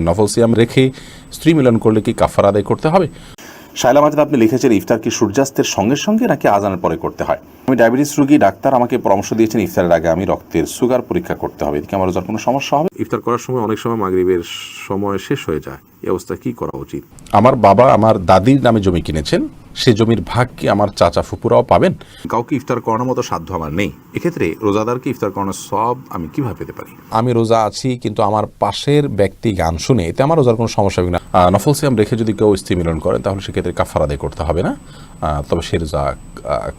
নফল সিয়াম রেখে স্ত্রী মিলন করলে কি কাফার আদায় করতে হবে? শাইলা মাজিদ, আপনি লিখেছেন ইফতার কি সূর্যাস্তের সঙ্গে সঙ্গে নাকি আজানের পরে করতে হয়? আমি ডায়াবেটিস রোগী ডাক্তার আমাকে পরামর্শ দিয়েছেন ইফতারের আগে আমি রক্তের সুগার পরীক্ষা করতে হবে। এদিকে আমার রোজার কোনো সমস্যা হবে ইফতার করার সময় অনেক সময় মাগরিবের সময় শেষ হয়ে যায়। এই অবস্থায় কি করা উচিত? আমার বাবা আমার দাদির নামে জমি কিনেছেন। সে জমির ভাগ কি আমার চাচা ফুপুরাও পাবেন? কাউকে ইফতার করানোর মতো সাধ্য আমার নেই। এক্ষেত্রে রোজাদারকে ইফতার করানোর সব আমি কীভাবে পেতে পারি? আমি রোজা আছি কিন্তু আমার পাশের ব্যক্তি গান শুনে এতে আমার রোজার কোনো সমস্যা হবে না। নফল সিয়াম রেখে যদি কেউ স্ত্রী মিলন করেন তাহলে সেক্ষেত্রে কাফার আদায় করতে হবে না। তবে সে রোজা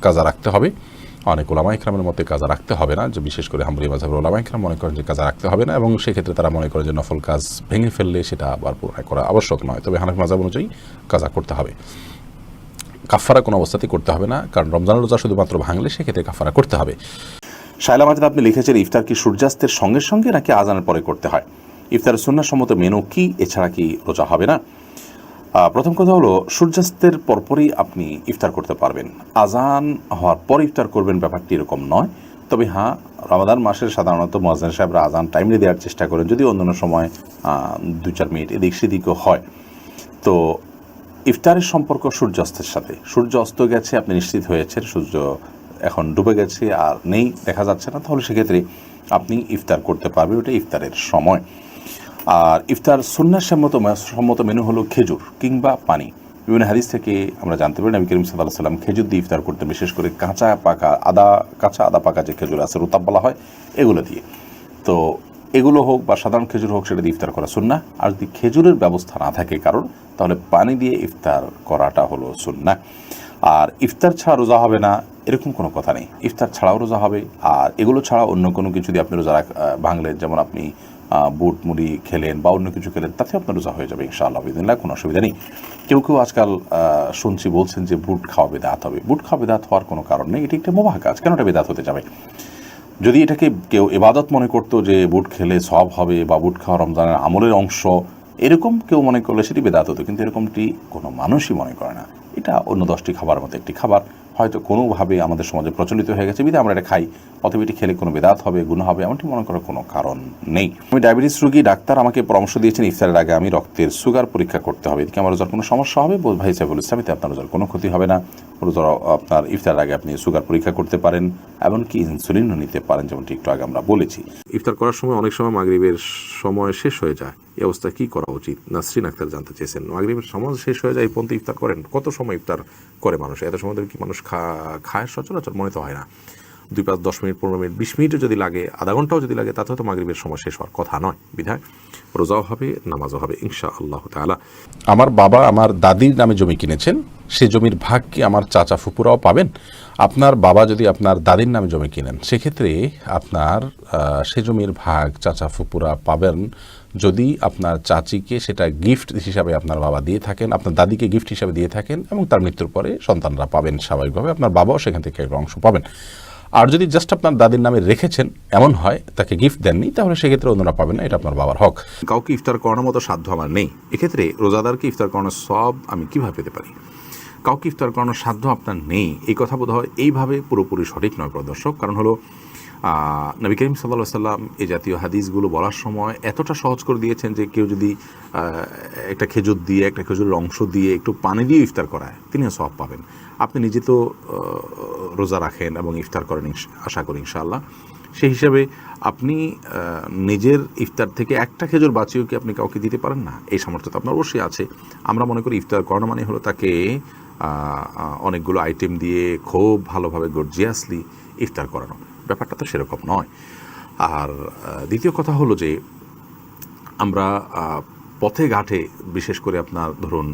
কাজা রাখতে হবে। অনেক ওলামা ইকরামের মতে কাজা রাখতে হবে না, যে বিশেষ করে হামরি মাঝাবের ওলামা ইকরাম মনে করেন যে কাজা রাখতে হবে না এবং সেক্ষেত্রে তারা মনে করে যে নফল কাজ ভেঙে ফেললে সেটা আবার পুনরায় করা আবশ্যক নয়। তবে হানাফি মাঝাব অনুযায়ী কাজা করতে হবে। কাফারা কোনো অবস্থাতেই করতে হবে না, কারণ রমজান রোজা শুধুমাত্র ভাঙলে সেক্ষেত্রে কাফারা করতে হবে। শাইলা মাজিদ আপনি লিখেছেন ইফতার কি সূর্যাস্তের সঙ্গে সঙ্গে নাকি আজানের পরে করতে হয়? ইফতারের সুন্নাসম্মত মেনু কি? এছাড়া কি রোজা হবে না? প্রথম কথা হলো, সূর্যাস্তের পরপরই আপনি ইফতার করতে পারবেন। আজান হওয়ার পর ইফতার করবেন, ব্যাপারটি এরকম নয়। তবে হ্যাঁ রমাদান মাসের সাধারণত মহাজান সাহেবরা আজান টাইমলি দেওয়ার চেষ্টা করেন, যদি অন্যান্য সময় দু চার মিনিট এদিক সেদিকও হয়। তো ইফতারের সম্পর্ক সূর্যাস্তের সাথে। সূর্য অস্ত গেছে, আপনি নিশ্চিত হয়েছেন, সূর্য এখন ডুবে গেছে, আর নেই, দেখা যাচ্ছে না। তাহলে সেক্ষেত্রে আপনি ইফতার করতে পারবেন, ওটা ইফতারের সময়। আর ইফতার সুন্নার সম্মত সম্মত মেনু হলো খেজুর কিংবা পানি। বিভিন্ন হাদিস থেকে আমরা জানতে পারি নবী করিম সাল্লাহ সাল্লাম খেজুর দিয়ে ইফতার করতে বিশেষ করে কাঁচা পাকা আদা, কাঁচা আদা পাকা যে খেজুর আছে, রোতাব বলা হয়, এগুলো দিয়ে। তো এগুলো হোক বা সাধারণ খেজুর হোক, সেটা দিয়ে ইফতার করা সুন্না আর যদি খেজুরের ব্যবস্থা না থাকে কারণ তাহলে পানি দিয়ে ইফতার করাটা হলো সুন্না আর ইফতার ছাড়া রোজা হবে না, এরকম কোনো কথা নেই। ইফতার ছাড়াও রোজা হবে, আর এগুলো ছাড়া অন্য কোনো কিছু দিয়ে আপনি রোজা রাখ- ভাঙলেন যেমন আপনি বুট, মুড়ি খেলেন বা অন্য কিছু খেলেন, তাতে আপনার রোজা হয়ে যাবে ইনশাআল্লাহ বিদিনলা কোনো অসুবিধা নেই। কেউ কেউ আজকাল শুনছি বলছেন যে বুট খাওয়া বেদাত হবে। বুট খাওয়া বেদাত হওয়ার কোনো কারণ নেই, এটি একটা মোবাহ কাজ। কেন এটা বেদাত হতে যাবে? যদি এটাকে কেউ এবাদত মনে করতো যে বুট খেলে সব হবে বা বুট খাওয়া রমজানের আমলের অংশ, এরকম কেউ মনে করলে সেটি বেদাত হতো, কিন্তু এরকমটি কোনো মানুষই মনে করে না। এটা অন্য দশটি খাবার মতো একটি খাবার। হয়তো কোনোভাবে আমাদের সমাজে প্রচলিত হয়ে গেছে। বিধে আমরা এটা খাই। অতএব এটি খেলে কোনো বেদাত হবে, গুণ হবে, এমনটি মনে করার কোনো কারণ নেই। আমি ডায়াবেটিস রোগী, ডাক্তার আমাকে পরামর্শ দিয়েছেন, ইফতারের আগে আমি রক্তের সুগার পরীক্ষা করতে হবে। এদিকে আমার রোজার কোনো সমস্যা হবে? ভাই সাহেবুল ইসলামিতে আপনার রোজার কোনো ক্ষতি হবে না। রোজার আপনার ইফতারের আগে আপনি সুগার পরীক্ষা করতে পারেন, এমনকি ইনসুলিনও নিতে পারেন, যেমনটি একটু আগে আমরা বলেছি। ইফতার করার সময় অনেক সময় মাগরিবের সময় শেষ হয়ে যায়। এই অবস্থায় কি করা উচিত? নাসরিন আক্তার জানতে চেয়েছেন। মাগরিবের সময় শেষ হয়ে যায় এই পর্যন্ত ইফতার করেন? কত সময় ইফতার করে মানুষ? এত সময় কি মানুষ খায় সচরাচর, মনে তো হয় না। দুই পাঁচ দশ মিনিট, পনেরো মিনিট, বিশ মিনিটও যদি লাগে, আধা ঘন্টাও যদি লাগে, তাতে হয়তো মাগরিবের সময় শেষ হওয়ার কথা নয়, বিধায় রোজাও হবে, নামাজও হবে ইনশা আল্লাহ তালা আমার বাবা আমার দাদির নামে জমি কিনেছেন, সে জমির ভাগ কি আমার চাচা ফুপুরাও পাবেন? আপনার বাবা যদি আপনার দাদির নামে জমি কিনেন, সেক্ষেত্রে আপনার সে জমির ভাগ চাচা ফুপুরা পাবেন যদি আপনার চাচিকে সেটা গিফট হিসাবে আপনার বাবা দিয়ে থাকেন, আপনার দাদিকে গিফট হিসাবে দিয়ে থাকেন এবং তার মৃত্যুর পরে সন্তানরা পাবেন স্বাভাবিকভাবে, আপনার বাবাও সেখান থেকে অংশ পাবেন। আর যদি জাস্ট আপনার দাদির নামে রেখেছেন, এমন হয়, তাকে গিফট দেননি, তাহলে সেক্ষেত্রে অন্যরা পাবেন না, এটা আপনার বাবার হক। কাউকে ইফতার করানোর মতো সাধ্য আমার নেই। এক্ষেত্রে রোজাদারকে ইফতার করানোর সব আমি কীভাবে পেতে পারি? কাউকে ইফতার করানোর সাধ্য আপনার নেই। এই কথা বোধ হয় এইভাবে পুরোপুরি সঠিক নয় প্রদর্শক কারণ হলো নবী করিম সাল্লা সাল্লাম এই জাতীয় হাদিসগুলো বলার সময় এতটা সহজ করে দিয়েছেন যে কেউ যদি একটা খেজুর দিয়ে, একটা খেজুরের অংশ দিয়ে একটু পানি দিয়ে ইফতার করায়, তিনিও সব পাবেন। আপনি নিজে তো রোজা রাখেন এবং ইফতার করেন আশা করি ইনশাআল্লাহ। সেই হিসাবে আপনি নিজের ইফতার থেকে একটা খেজুর বাঁচিয়েও কি আপনি কাউকে দিতে পারেন না? এই সামর্থ্য তো আপনার অবশ্যই আছে। আমরা মনে করি ইফতার করানো মানে হলো তাকে অনেকগুলো আইটেম দিয়ে খুব ভালোভাবে গর্জিয়াসলি ইফতার করানো। ব্যাপারটা তো সেরকম নয়। আর দ্বিতীয় কথা হলো যে, আমরা পথে ঘাটে বিশেষ করে আপনার ধরুন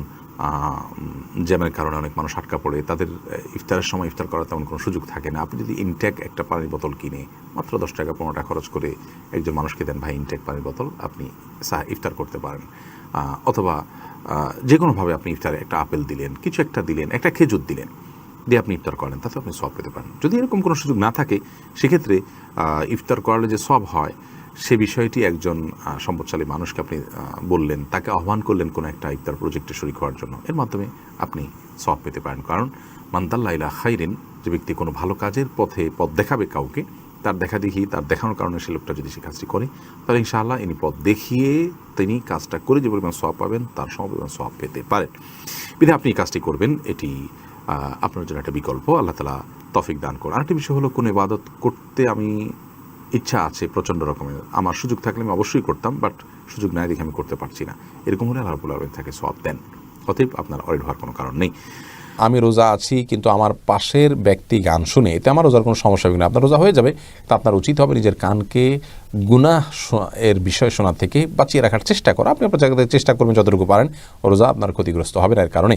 জ্যামের কারণে অনেক মানুষ আটকা পড়ে, তাদের ইফতারের সময় ইফতার করার তেমন কোনো সুযোগ থাকে না। আপনি যদি ইনটেক একটা পানির বোতল কিনে, মাত্র দশ টাকা, পনেরো টাকা খরচ করে একজন মানুষকে দেন, ভাই, ইনটেক পানির বোতল, আপনি ইফতার করতে পারেন। অথবা যে কোনোভাবে আপনি ইফতারে একটা আপেল দিলেন, কিছু একটা দিলেন, একটা খেজুর দিলেন। দিয়ে আপনি ইফতার করেন, তাতে আপনি সব পেতে পারেন। যদি এরকম কোনো সুযোগ না থাকে, সেক্ষেত্রে ইফতার করালে যে সব হয়, সে বিষয়টি একজন সম্পদশালী মানুষকে আপনি বললেন, তাকে আহ্বান করলেন কোনো একটা ইফতার প্রজেক্টে শরিক হওয়ার জন্য। এর মাধ্যমে আপনি সব পেতে পারেন। কারণ মান্দাল্লাইলা খাইরেন, যে ব্যক্তি কোনো ভালো কাজের পথে পথ দেখাবে কাউকে, তার দেখা দেখি, তার দেখানোর কারণে সে লোকটা যদি সে কাজটি করে, তাহলে ইনশাআল্লাহ ইনি পথ দেখিয়ে তিনি কাজটা করে যে পরিমাণ সব পাবেন, তার সম পরিমাণ সব পেতে পারেন। বিধে আপনি এই কাজটি করবেন, এটি আপনার জন্য একটা বিকল্প। আল্লাহ তালা তফিক দান করুন। আরেকটি বিষয় হলো, কোন ইবাদত করতে আমি ইচ্ছা আছে প্রচণ্ড রকমের। আমার সুযোগ থাকলে আমি অবশ্যই করতাম, বাট সুযোগ নাই দেখে আমি করতে পারছি না। এরকম হলে আল্লাহ রাব্বুল আলামিন তাকে সব দেন। অতএব আপনার অরিড হওয়ার কোনো কারণ নেই। আমি রোজা আছি, কিন্তু আমার পাশের ব্যক্তি গান শুনে, এতে আমার রোজার কোনো সমস্যা হবে না। আপনার রোজা হয়ে যাবে তা আপনার উচিত হবে নিজের কানকে গুনাহ এর বিষয় শোনা থেকে বাঁচিয়ে রাখার চেষ্টা করা। আপনি আপনার জায়গা থেকে চেষ্টা করবেন যতটুকু পারেন। রোজা আপনার ক্ষতিগ্রস্ত হবে না, এর কারণে।